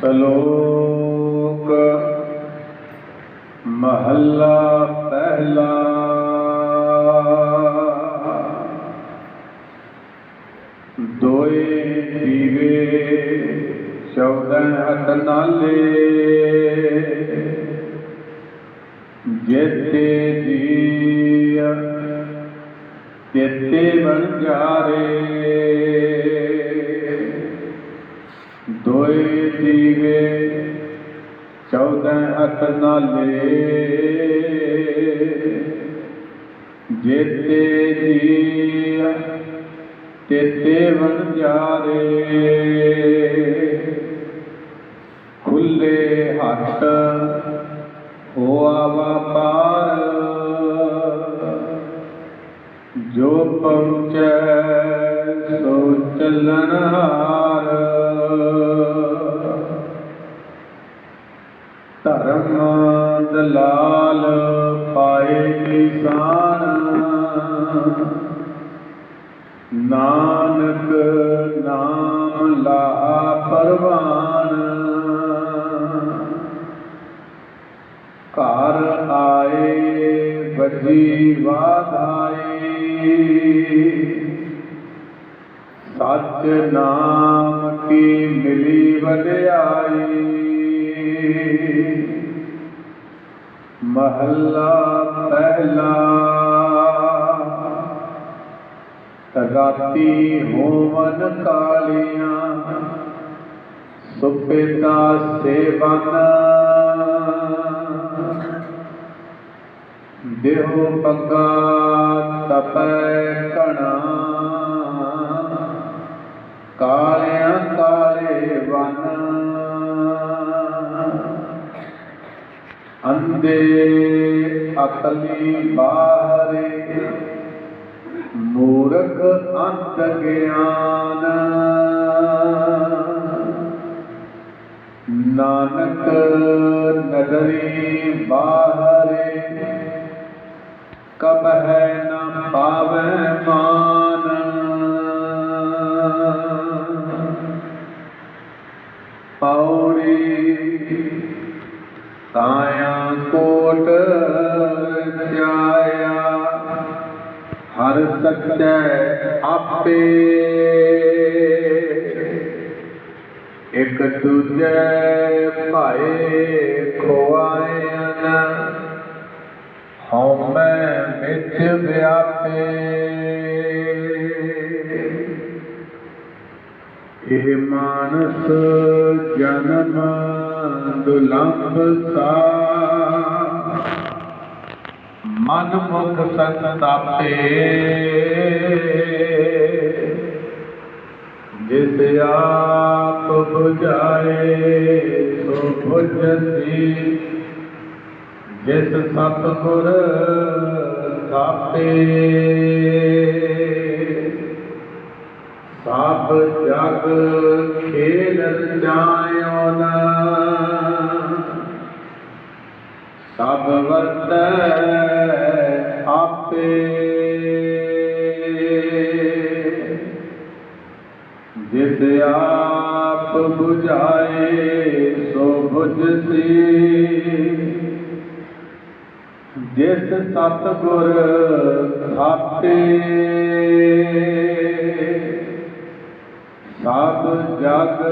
ਸ਼ਲੋਕ ਮਹੱਲਾ ਪਹਿਲਾ ਦੋਏ ਦੀਵੇ ਚੌਦਨ ਹੱਥ ਨਾਲੇ ਜੇਤੇ ਜੀਅ ਤੇਤੇ ਬਣ ਜਾਰੇ ਦੋਏ ਚੌਦਹ ਹੱਥ ਨਾਲੇ ਜੇਤੇ ਜੀਅ, ਤੇਤੇ ਬਣ ਜਾਰੇ। ਖੁੱਲੇ ਹੱਥ ਹੋਆ ਵਪਾਰ ਜੋ ਪਹੁੰਚੈ ਸੋ ਚੱਲਣ ਹਾਰ। ਧਰਮ ਦਲਾਲ ਪਾਏ ਨਿਸ਼ਾਨ ਨਾਨਕ ਨਾਮ ਲਾ ਪਰਵਾਨ। ਘਰ ਆਏ ਵੱਜੀ ਵਾਧਾਈ ਸੱਚ ਨਾਮ ਕੀ ਮਿਲੀ ਵਡਿਆਈ महला पहला। राती होवन कालिया सुपेदा सेवाना। देहो पका तपै कणा। ਅੰਦੇ ਅਕਲੀ ਬਾਹਰੇ ਮੂਰਖ ਅੰਤ ਗਿਆਨ। ਨਾਨਕ ਨਦਰੀ ਬਾਹਰੇ ਕਬ ਹੈ ਨਾ ਪਾਵੈ। ਕੋਟ ਰਚਾਇਆ ਹਰ ਸੱਚੈ ਆਪੇ। ਇਕ ਦੂਜੇ ਭਾਏ ਖੋਆਇਨ ਹਉਮੈ ਵਿੱਚ ਵਿਆਪੇ। ਇਹ ਮਾਨਸ ਜਨਮ ਦੁਲੰਭ ਸਾ ਮਨ ਮੁਖ ਸੰਤਾਪੇ ਜਿਸ ਆਪ 부ਝਾਏ ਸੋ 부ਝਤੀ ਜਿਸ ਸਤਿਗੁਰ ਥਾਪੇ। ਸਭ ਜਗ ਖੇਲ ਰਚਾਇਓ ਜਿਸ ਆਪ 부ਝਾਏ ਸੋ 부ਝਸੀ ਜਿਸ ਸਤਿਗੁਰ ਥਾਪੇ ਸਭ ਜਗ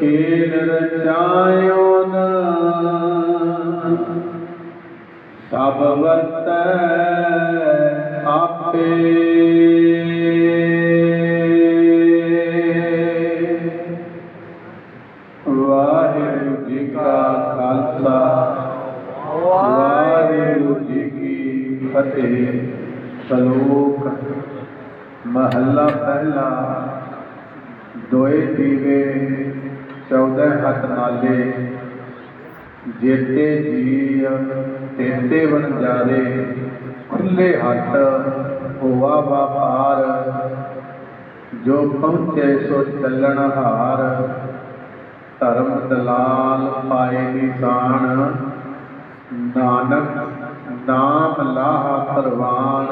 ਖੇਲ ਰਚਾਇਓ ਨਾ। ਸਭ ਵਰਤੈ ਆਪੇ। ਫਤਿਹ ਸ਼ਲੋਕ ਮਹੱਲਾ ਪਹਿਲਾ, ਦੋਏ ਦੀਵੇ ਚੌਦਹ ਹੱਥ ਨਾਲੇ, ਜੇਤੇ ਜੀ ਤੇਤੇ ਬਣ ਜਾਰੇ ਖੁੱਲੇ ਹੱਥ ਹੋਆ ਵਪਾਰ ਜੋ ਪਹੁੰਚੇ ਸੋ ਚੱਲਣ ਹਾਰ, ਧਰਮ ਦਲਾਲ ਪਾਏ ਨਿਸ਼ਾਨ, ਨਾਨਕ ਨਾਮ ਲਾਹ ਪਰਵਾਨ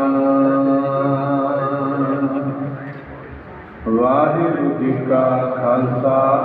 ਵਾਹਿਗੁਰੂ ਜੀ ਕਾ ਖਾਲਸਾ।